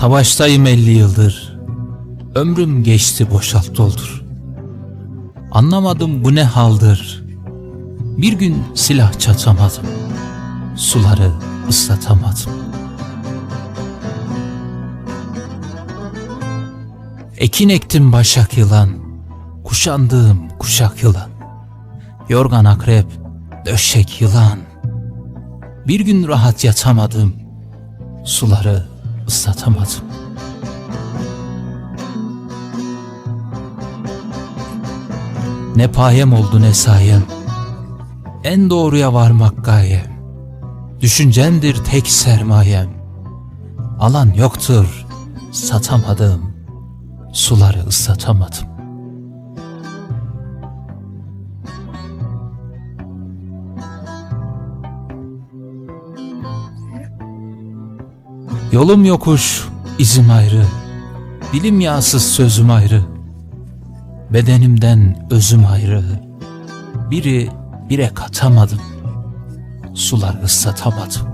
Savaştayım elli yıldır. Ömrüm geçti boşalt doldur. Anlamadım bu ne haldır. Bir gün silah çatamadım. Suları ıslatamadım. Ekin ektim başak yılan. Kuşandığım kuşak yılan. Yorgan akrep, döşek yılan. Bir gün rahat yatamadım. Suları ıslatamadım. Ne payem oldu ne sayem. En doğruya varmak gayem. Düşüncendir tek sermayem. Alan yoktur, satamadım. Suları ıslatamadım. Yolum yokuş, izim ayrı. Dilim yağsız sözüm ayrı. Bedenimden özüm ayrı. Biri bire katamadım. Sular ıslatamadım.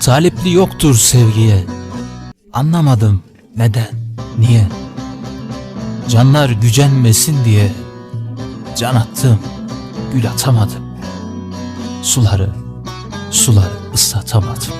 Talipli yoktur sevgiye. Anlamadım neden, niye? Canlar gücenmesin diye can attım, gül atamadım. Suları, suları ıslatamadım.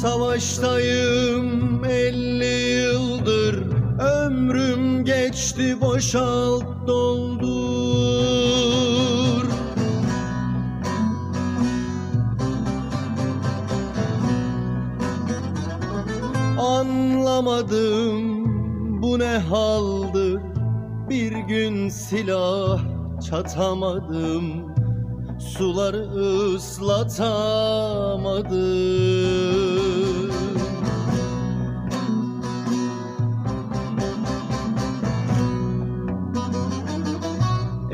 Savaştayım geçti boşalt doldur. Anlamadım bu ne haldır. Bir gün silah çatamadım. Suları ıslatamadım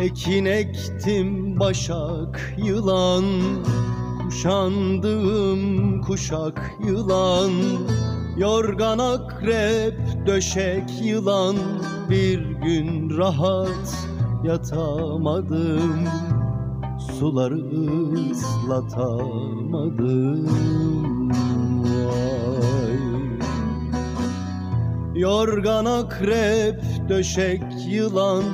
Ekin ektim başak yılan Kuşandığım kuşak yılan. Yorgan akrep döşek yılan Bir gün rahat yatamadım. Suları ıslatamadım. Vay. Yorgan akrep döşek yılan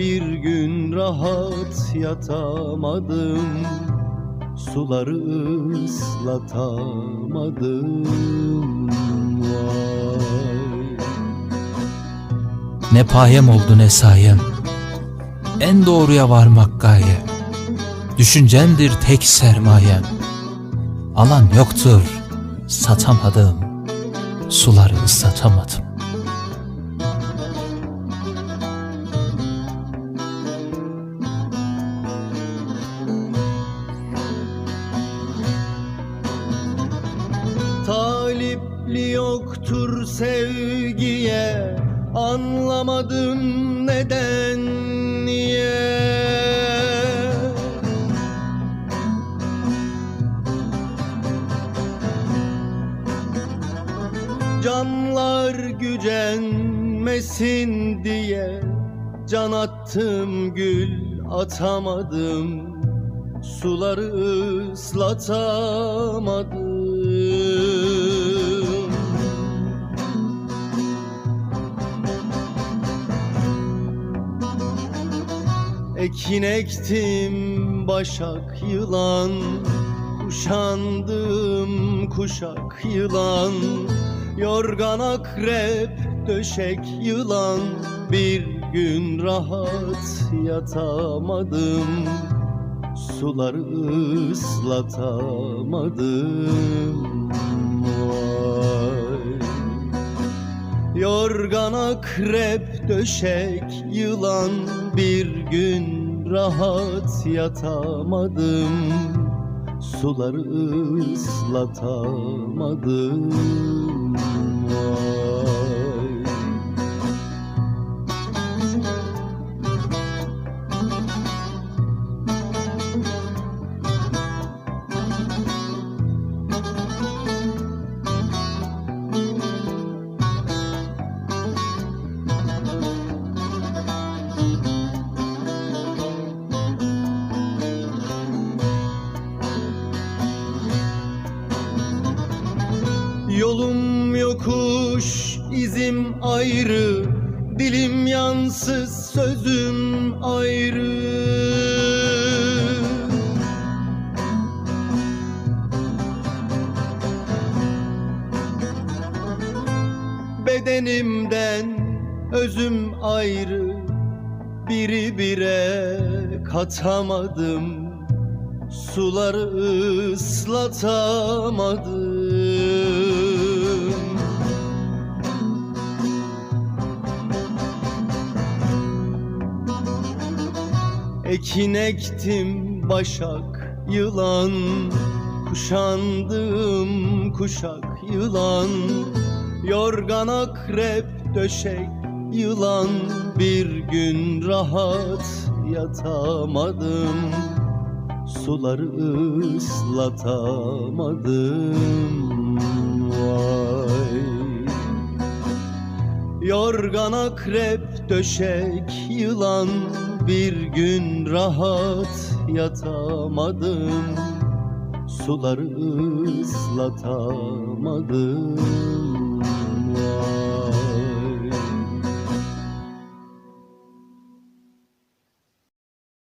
Bir gün rahat yatamadım Suları ıslatamadım Vay. Ne payem oldu ne sayem. En doğruya varmak gayem. Düşüncendir tek sermayem. Alan yoktur, satamadım. Suları ıslatamadım. Yoktur sevgiye Anlamadım neden niye? Canlar gücenmesin diye Can attım gül atamadım Suları ıslatamadım Ekin ektim başak yılan. Kuşandım kuşak yılan. Yorgan akrep döşek yılan. Bir gün rahat yatamadım. Suları ıslatamadım Yorgan akrep döşek yılan Bir gün rahat yatamadım. Suları ıslatamadım Yolum yokuş, izim ayrı Dilim yansız, sözüm ayrı. Bedenimden özüm ayrı Biri bire katamadım. Suları ıslatamadım Ekin ektim başak yılan Kuşandım kuşak yılan. Yorgan akrep döşek yılan Bir gün rahat yatamadım. Suları ıslatamadım Vay. Yorgan akrep döşek yılan bir gün rahat yatamadım Suları ıslatamadım Vay.